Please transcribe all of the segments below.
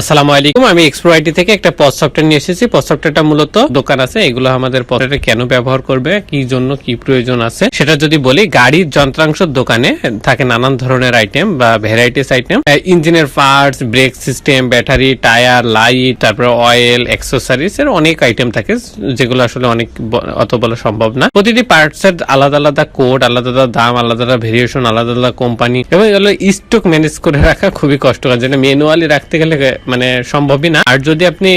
আসসালামু আলাইকুম। আমি এক্সপ্রো আইটি থেকে একটা পজ সফটওয়্যার নিয়ে এসেছি। পজ সফটওয়্যারটা মূলত দোকান আছে। এগুলো আমাদের পজটা কেন ব্যবহার করবে? কি জন্য, কি প্রয়োজন আছে? সেটা যদি বলি, গাড়ির যন্ত্রাংশ দোকানে থাকে নানান ধরনের আইটেম বা ভ্যারাইটিস আইটেম ইঞ্জিনের parts brake system battery tyre light তারপরে অয়েল অ্যাক্সেসরিজ এর অনেক আইটেম থাকে, যেগুলো আসলে অনেক অত বলা সম্ভব না। প্রতিটি পার্টস এর আলাদা আলাদা কোড আলাদা আলাদা দাম, আলাদা আলাদা ভেরিয়েশন আলাদা আলাদা কোম্পানি এবং এগুলো স্টক ম্যানেজ করে রাখা খুবই কষ্টকর। যেটা ম্যানুয়ালি রাখতে গেলে মানে সম্ভবই না। আর যদি আপনি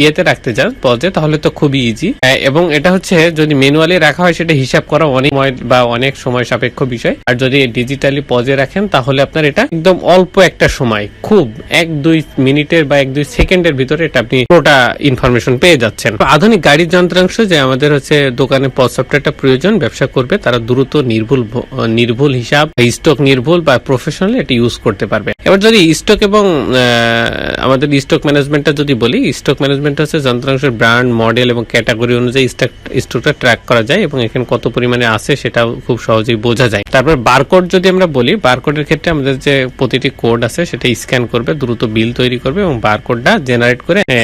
ইয়েতে রাখতে চান পজে, তাহলে তো খুবই ইজি এবং এটা হচ্ছে, যদি ম্যানুয়ালি রাখা হয়, সেটা হিসাব করা অনেক সময় বা অনেক সময় সাপেক্ষ বিষয়। আর যদি ডিজিটালি পজে রাখেন, তাহলে আপনার এটা একদম অল্প একটা সময়, খুব এক দুই মিনিটের বা এক দুই সেকেন্ডের ভিতরে এটা আপনি পুরোটা ইনফরমেশন পেয়ে যাচ্ছেন। আধুনিক গাড়ির যন্ত্রাংশ যে আমাদের হচ্ছে দোকানে পজ সফটওয়্যারটা প্রয়োজন, ব্যবসা করবে, তারা দ্রুত, নির্ভুল নির্ভুল হিসাব স্টক নির্ভুল বা প্রফেশনাল এটা ইউজ করতে পারবে। এবার যদি স্টক এবং আমাদের স্টক ম্যানেজমেন্টটা যদি বলি স্টক ম্যানেজমেন্ট হচ্ছে যন্ত্রাংশের ব্র্যান্ড মডেল এবং ক্যাটাগরি অনুযায়ী স্টক স্টকটা ট্র্যাক করা যায় এবং এখানে কত পরিমাণে আছে সেটাও খুব সহজেই বোঝা যায়। তারপর বারকোড যদি আমরা বলি বারকোডের ক্ষেত্রে আমাদের যে প্রতিটি কোড আছে সেটা স্ক্যান করবে দ্রুত বিল তৈরি করবে এবং বারকোডটা জেনারেট করে আহ,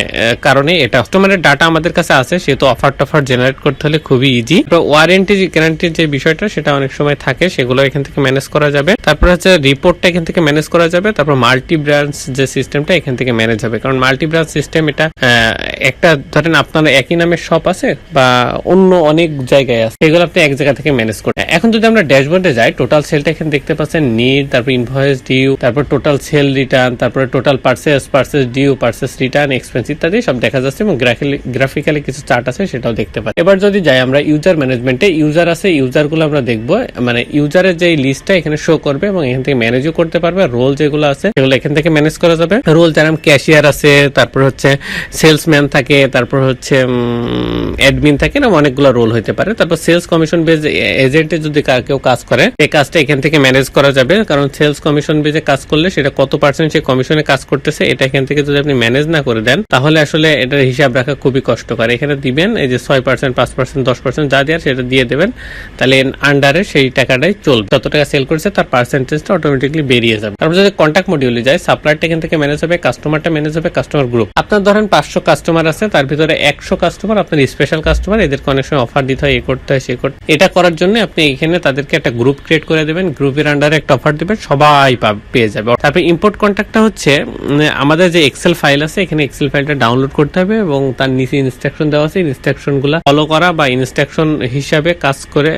কারণে এটা কাস্টমারের ডাটা আমাদের কাছে আছে সেহেতু অফার টফার জেনারেট করতে হলে খুবই ইজি ওয়ারেন্টি গ্যারান্টির যে বিষয়টা সেটা অনেক সময় থাকে সেগুলো এখান থেকে ম্যানেজ করা যাবে। তারপর হচ্ছে রিপোর্টটা এখান থেকে ম্যানেজ করা যাবে। তারপর মাল্টি ব্রাঞ্চ যে সিস্টেমটা এখান থেকে ম্যানেজ হবে। কারণ মাল্টি ব্রাঞ্চ সিস্টেম এটা একটা ধরেন আপনার একই নামের শপ আছে বা অন্য অনেক জায়গায় আছে, এগুলো আপনি এক জায়গা থেকে ম্যানেজ করেন এখন যদি আমরা ড্যাশবোর্ডে যাই টোটাল সেলটা এখানে দেখতে পাচ্ছেন নিড তারপর ইনভয়েস ডিউ তারপর টোটাল সেল রিটার্ন তারপরে total purchase purchase due purchase return expense ইত্যাদি সব দেখা যাচ্ছে এবং গ্রাফিক্যালি কিছু চার্ট আছে সেটাও দেখতে পাই এবার যদি যাই আমরা ইউজার ম্যানেজমেন্টে ইউজার আছে ইউজারগুলো আমরা দেখব মানে ইউজারের যে লিস্টটা এখানে শো করবে এবং এখান থেকে ম্যানেজও করতে পারবে রোল যেগুলো আছে, সেগুলো এখান থেকে ম্যানেজ করা যাবে। রোল যেরকম ক্যাশিয়ার আছে, তারপর হচ্ছে সেলসম্যান থাকে, তারপর হচ্ছে অ্যাডমিন থাকে না অনেকগুলো রোল হতে পারে। তারপর সেলস কমিশন বেজ এজেন্টে যদি কেউ কাজ করে, এই কাজটা এখান থেকে ম্যানেজ করা যাবে। কারণ সেলস কমিশন বেজে কাজ করলে সেটা কত পার্সেন্ট সে কমিশনে কাজ করতেছে, এটা এখান থেকে যদি আপনি ম্যানেজ না করে দেন, তাহলে আসলে এটার হিসাব রাখা খুবই কষ্টকর। এখানে দিবেন, এই যে ছয় পার্সেন্ট পাঁচ পার্সেন্ট দশ পার্সেন্ট যা দেওয়ার সেটা দিয়ে দেবেন, তাহলে আন্ডারে সেই টাকাটাই চলবে। যত টাকা সেল করেছে, তার পার্সেন্টেজটা অটোমেটিকলি বেরিয়ে যাবে। তারপর যদি কন্ট্যাক্ট মডিউলে যায় সাপ্লাইটা এখান থেকে ম্যানেজ হবে কাস্টমারটা ম্যানেজ হবে কাস্টমার গ্রুপ আপনার ধরেন পাঁচশো কাস্টমার আছে, তার ভিতরে একশো কাস্টমার আপনার স্পেশাল কাস্টমার এদেরকে অনেক সময় অফার দিতে হয়, এ করতে হয়, সে করতে এটা করার জন্য আপনি এখানে তাদেরকে একটা গ্রুপ ক্রিয়েট করে দেবেন গ্রুপের আন্ডারে একটা অফার দিবেন, সবাই পেয়ে যাবে। তারপর ইম্পোর্ট কন্ট্যাক্টটা হচ্ছে আমাদের যে এক্সেল ফাইল আছে, এখানে এক্সেল ফাইলটা ডাউনলোড করতে হবে এবং তার নিচে ইনস্ট্রাকশন দেওয়া আছে ইনস্ট্রাকশনগুলা ফলো করা বা ইনস্ট্রাকশন হিসাবে কাজ করে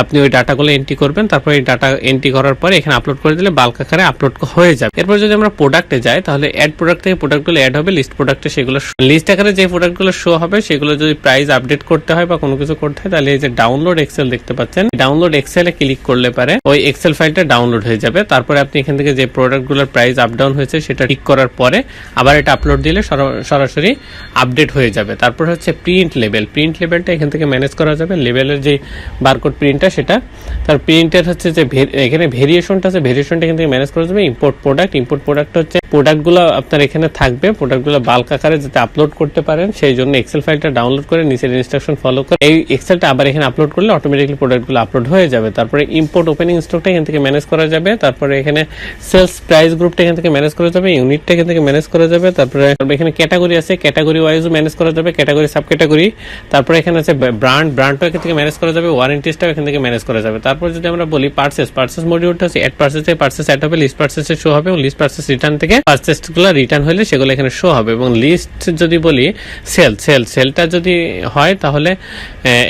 আপনি ওই ডাটাগুলো এন্ট্রি করবেন, তারপর এই ডাটা এন্ট্রি করার পরে এখানে আপলোড করে দিলে বাল্ক আকারে আপলোড হয়ে যাবে। এরপর যদি আমরা প্রোডাক্টে যাই, তাহলে অ্যাড প্রোডাক্ট থেকে প্রোডাক্টগুলো অ্যাড হবে লিস্ট প্রোডাক্টে সেগুলো লিস্ট আকারে যে প্রোডাক্টগুলো শো হবে, সেগুলো যদি প্রাইস আপডেট করতে হয় বা কোনো কিছু করতে হয়, তাহলে এই যে ডাউনলোড এক্সেল দেখতে পাচ্ছেন ডাউনলোড এক্সেলে ক্লিক করলে পারে ওই এক্সেল ফাইলটা ডাউনলোড হয়ে যাবে। তারপরে আপনি এখান থেকে যে প্রোডাক্টগুলোর প্রাইস আপ ডাউন হয়েছে, সেটা ঠিক করার পরে আবার এটা আপলোড দিলে সর- সরাসরি আপডেট হয়ে যাবে। তারপর হচ্ছে প্রিন্ট লেভেল প্রিন্ট লেভেলটা এখান থেকে ম্যানেজ করা যাবে। লেভেলের যে বারকোড প্রিন্টটা সেটা তার প্রিন্টের হচ্ছে যে এখানে ভেরিয়েশনটা আছে ভেরিয়েশনটা এখান থেকে ম্যানেজ করা যাবে ইম্পোর্ট প্রোডাক্ট ইম্পোর্ট প্রোডাক্ট হচ্ছে প্রোডাক্টগুলো আপনার এখানে থাকবে। প্রোডাক্টগুলো বাল্ক আকারে যাতে আপলোড করতে পারেন, সেই জন্য এক্সেল ফাইলটা ডাউনলোড করে নিচের ইনস্ট্রাকশন ফলো করে এই এক্সেলটা আবার এখানে আপলোড করলে অটোমেটিকলি প্রোডাক্টগুলো আপলোড হয়ে যাবে। তারপরে ইম্পোর্ট ওপেনিং স্টকটা এখান থেকে ম্যানেজ করা যাবে। তারপরে এখানে সেলস প্রাইস গ্রুপটা এখান থেকে ম্যানেজ করা যাবে। ইউনিটটা এখান থেকে ম্যানেজ করা যাবে। তারপরে এখানে ক্যাটাগরি আছে। ক্যাটাগরি ওয়াইজও ম্যানেজ করা যাবে। ক্যাটাগরি সাব ক্যাটাগরি তারপরে এখানে আছে ব্র্যান্ড ব্র্যান্ডটা এখান থেকে ম্যানেজ করা যাবে। ওয়ারেন্টিসটাও এখান থেকে ম্যানেজ করা যাবে। তারপর যদি আমরা বলি পার্সেস পার্সেস মডিউলটা আছে। অ্যাড পার্সেস পার্সেস অ্যাড হবে। লিস্ট পার্সেসে শো হবে এবং লিস্ট পার্সেস রিটার্ন থেকে পার্সেসগুলো রিটার্ন হলে সেগুলো এখানে শো হবে এবং লিস্ট যদি বলি সেল সেল সেলটা যদি হয় তাহলে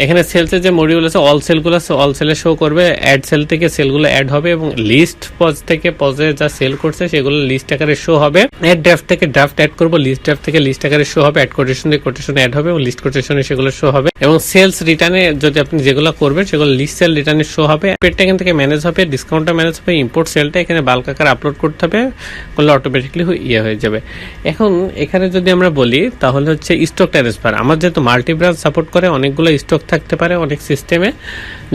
এখানে সেলসের যে মডিউল আছে অল সেলগুলো অল সেলে শো করবে অ্যাড সেল থেকে সেলগুলো অ্যাড হবে এবং লিস্ট পজ থেকে পজে যা সেল করছে সেগুলো লিস্ট আকারে শো হবে। অ্যাড ড্রাফট থেকে ড্রাফট অ্যাড করব লিস্ট ড্রাফট থেকে লিস্ট আকারে শো হবে অ্যাড কোটেশন থেকে কোটেশন অ্যাড হবে এবং লিস্ট কোটেশনে সেগুলো শো হবে এবং সেলস রিটার্নে যদি আপনি যেগুলো করবেন সেগুলো লিস্ট সেল রিটার্নে শো হবে। পেডটা এখান থেকে ম্যানেজ হবে ডিসকাউন্টটা ম্যানেজ হবে ইম্পোর্ট সেলটা এখানে বাল্ক আকারে আপলোড করতে হবে, করলে অটোমেটিকলি ইয়ে হয়ে যাবে। এখন এখানে যদি আমরা বলি, তাহলে হচ্ছে স্টক ট্রান্সফার আমার যেহেতু মাল্টি ব্রাঞ্চ সাপোর্ট করে, অনেকগুলো স্টক থাকতে পারে অনেক সিস্টেমে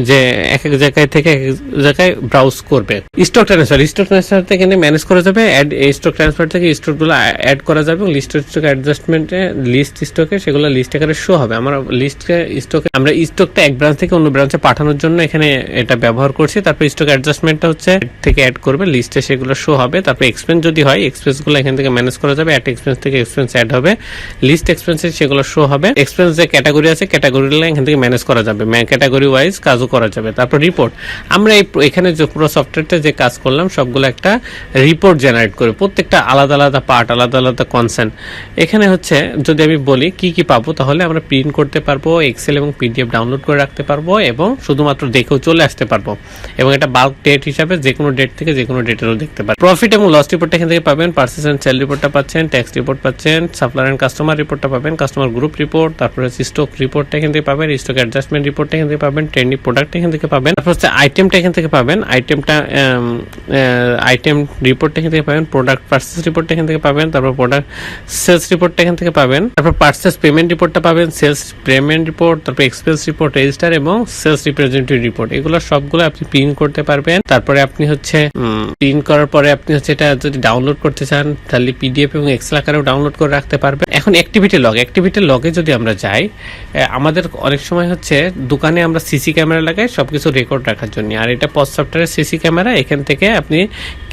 যে এক এক জায়গায় থেকে এক এক জায়গায় ব্রাউজ করবে। স্টক ট্রান্সফার স্টক ট্রান্সফার থেকে ম্যানেজ করা যাবে অ্যাড স্টক ট্রান্সফার থেকে স্টকগুলো অ্যাড করা যাবে এবং লিস্ট স্টক অ্যাডজাস্টমেন্টে লিস্ট স্টকে সেগুলো লিস্ট আকারে শো হবে। আমরা লিস্টকে স্টকে আমরা স্টকটা এক ব্রাঞ্চ থেকে অন্য ব্রাঞ্চে পাঠানোর জন্য এখানে এটা ব্যবহার করছি। তারপর স্টক অ্যাডজাস্টমেন্টটা হচ্ছে, থেকে অ্যাড করবে লিস্টে সেগুলো শো হবে, তারপর এক্সপেন্স যদি হয় এক্সপেন্সগুলো এখান থেকে ম্যানেজ করা যাবে অ্যাট এক্সপেন্স থেকে এক্সপেন্স অ্যাড হবে লিস্ট এক্সপেন্সেস সেগুলো শো হবে এক্সপেন্স যে ক্যাটাগরি আছে ক্যাটাগরি এখান থেকে ম্যানেজ করা যাবে ক্যাটাগরি ওয়াইজ কাজও করা যাবে, তারপর রিপোর্ট আমরা এই এখানে যে পুরো সফটওয়্যারটা যে কাজ করলাম, সবগুলো একটা রিপোর্ট জেনারেট করে, প্রত্যেকটা আলাদা আলাদা পার্ট আলাদা আলাদা কনসেন্ট এখানে হচ্ছে, যদি আমি বলি কি কি পাবো, তাহলে আমরা প্রিন্ট করতে পারব এক্সেল এবং পিডিএফ ডাউনলোড করে রাখতে পারব এবং শুধুমাত্র দেখেও চলে আসতে পারব। এবং এটা বাল্ক ডেট হিসাবে যে কোনো ডেট থেকে যে কোনো ডেটেরও দেখতে পারব। প্রফিট এবং লস রিপোর্টটা এখান থেকে পাবেন পার্সেস অ্যান্ড সেল রিপোর্টটা পাচ্ছেন ট্যাক্স রিপোর্ট পাচ্ছেন সাপ্লায়ার অ্যান্ড কাস্টমার রিপোর্টটা পাবেন কাস্টমার গ্রুপ রিপোর্ট তারপরে স্টক রিপোর্টটা এখান থেকে পাবেন স্টক অ্যাডজাস্টমেন্ট রিপোর্টটা এখান থেকে পাবেন ট্রেন্ডিং প্রোডাক্ট এখান থেকে পাবেন। তারপর হচ্ছে আইটেমটা এখান থেকে পাবেন আইটেমটা আইটেম রিপোর্টটা এখান থেকে পাবেন প্রোডাক্ট পার্সেস রিপোর্টটা এখান থেকে পাবেন, তারপর প্রোডাক্ট সেলস রিপোর্টটা এখান থেকে পাবেন, তারপর পার্সেস পেমেন্ট রিপোর্টটা পাবেন সেলস পেমেন্ট রিপোর্ট তারপর এক্সপেন্স রিপোর্ট রেজিস্টার এবং সেলস রিপ্রেজেন্টেটিভ রিপোর্ট এগুলো সবগুলো আপনি প্রিন্ট করতে পারবেন। তারপরে আপনি হচ্ছে প্রিন্ট করার পরে আপনি হচ্ছে এটা যদি ডাউনলোড করতে চান, তাহলে পিডিএফ এবং এক্সেল আকারেও ডাউনলোড করে রাখতে পারবেন। এখন অ্যাক্টিভিটি লগ অ্যাক্টিভিটি লগে যদি আমরা যাই আমাদের অনেক সময় হচ্ছে দোকানে আমরা সিসি ক্যামেরা লাগাই, সবকিছু রেকর্ড রাখার জন্য। আর এটা পজ সফটওয়্যারের সিসি ক্যামেরা এখান থেকে আপনি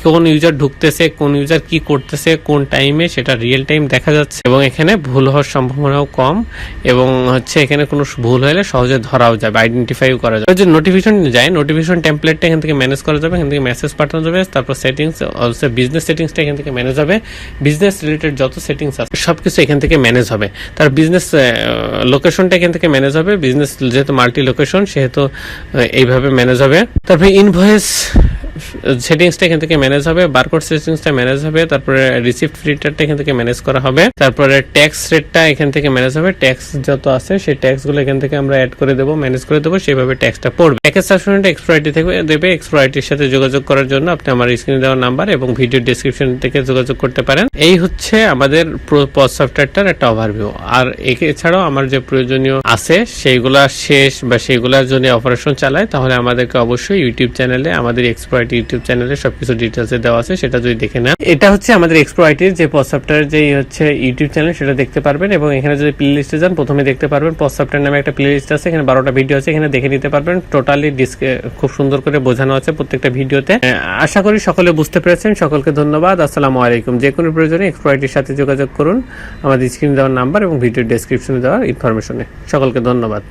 কোন ইউজার ঢুকতেছে, কোন ইউজার কি করতেছে, কোন টাইমে সেটা রিয়েল টাইম দেখা যাচ্ছে। এবং এখানে ভুল হওয়ার সম্ভাবনাও কম এবং হচ্ছে এখানে কোনো ভুল হলে সহজে ধরাও যাবে আইডেন্টিফাইও করা যাবে। যে নোটিফিকেশন যায় নোটিফিকেশন টেমপ্লেটটা এখান থেকে ম্যানেজ করা যাবে, এখান থেকে মেসেজ পাঠানো যাবে, তারপর সেটিংস অলসো বিজনেস সেটিংসটা এখান থেকে ম্যানেজ হবে। বিজনেস রিলেটেড যত সেটিংস আছে, সবকিছু এখান থেকে ম্যানেজ হবে। তার বিজনেস লোকেশনটা এখান থেকে ম্যানেজ হবে। বিজনেস যেহেতু মাল্টি লোকেশন সেহেতু এইভাবে ম্যানেজ হবে। তারপরে ইনভয়েস সেটিংসটা এখান থেকে ম্যানেজ হবে বারকোড সেটিংসটা ম্যানেজ হবে, তারপরে রিসিপ্ট ফিল্টারটা এখান থেকে ম্যানেজ করা হবে, তারপরে ট্যাক্স রেটটা এখান থেকে ম্যানেজ হবে ট্যাক্স যত আছে সেই ট্যাক্সগুলো এখান থেকে আমরা অ্যাড করে দেবো ম্যানেজ করে দেবো, সেইভাবে ট্যাক্সটা পড়বে। প্যাকেজ সাবস্ক্রিপশনটা এক্সপ্রাইটি থেকে দেবে এক্সপ্রাইটির সাথে যোগাযোগ করার জন্য আপনি আমার স্ক্রিনে দেওয়া নাম্বার এবং ভিডিও ডেসক্রিপশন থেকে যোগাযোগ করতে পারেন। এই হচ্ছে আমাদের পজ সফটওয়্যারটার একটা ওভারভিউ আর এছাড়াও আমার যে প্রয়োজনীয় আছে, সেইগুলা শেষ বা সেইগুলার জন্য অপারেশন চালায়, তাহলে আমাদেরকে অবশ্যই ইউটিউব চ্যানেলে আমাদের এক্সপ্রাইট ইউটিউব চ্যানেলে সবকিছু ডিটেলসে দেওয়া আছে, সেটা যদি দেখে নেন। এটা হচ্ছে আমাদের এক্সপ্রাইটির যে পজ সফটওয়্যার যে হচ্ছে ইউটিউব চ্যানেল, সেটা দেখতে পারবেন এবং এখানে যদি প্লে লিস্টে যান, প্রথমে দেখতে পারবেন সফটওয়্যার নামে একটা প্লে লিস্ট আছে, এখানে বারোটা ভিডিও আছে, এখানে দেখে নিতে পারবেন। টোটালি ডিসকে খুব সুন্দর করে বোঝানো আছে প্রত্যেকটা ভিডিওতে আশা করি সকলে বুঝতে পেরেছেন। সকলকে ধন্যবাদ। আসসালামু আলাইকুম। যে কোনো প্রয়োজনে এক্সপ্রাইটির সাথে যোগাযোগ করুন। আমাদের স্ক্রিন দেওয়ার নাম্বার এবং ভিডিও ডেসক্রিপশনে দেওয়ার ইনফরমেশনে সকলকে ধন্যবাদ।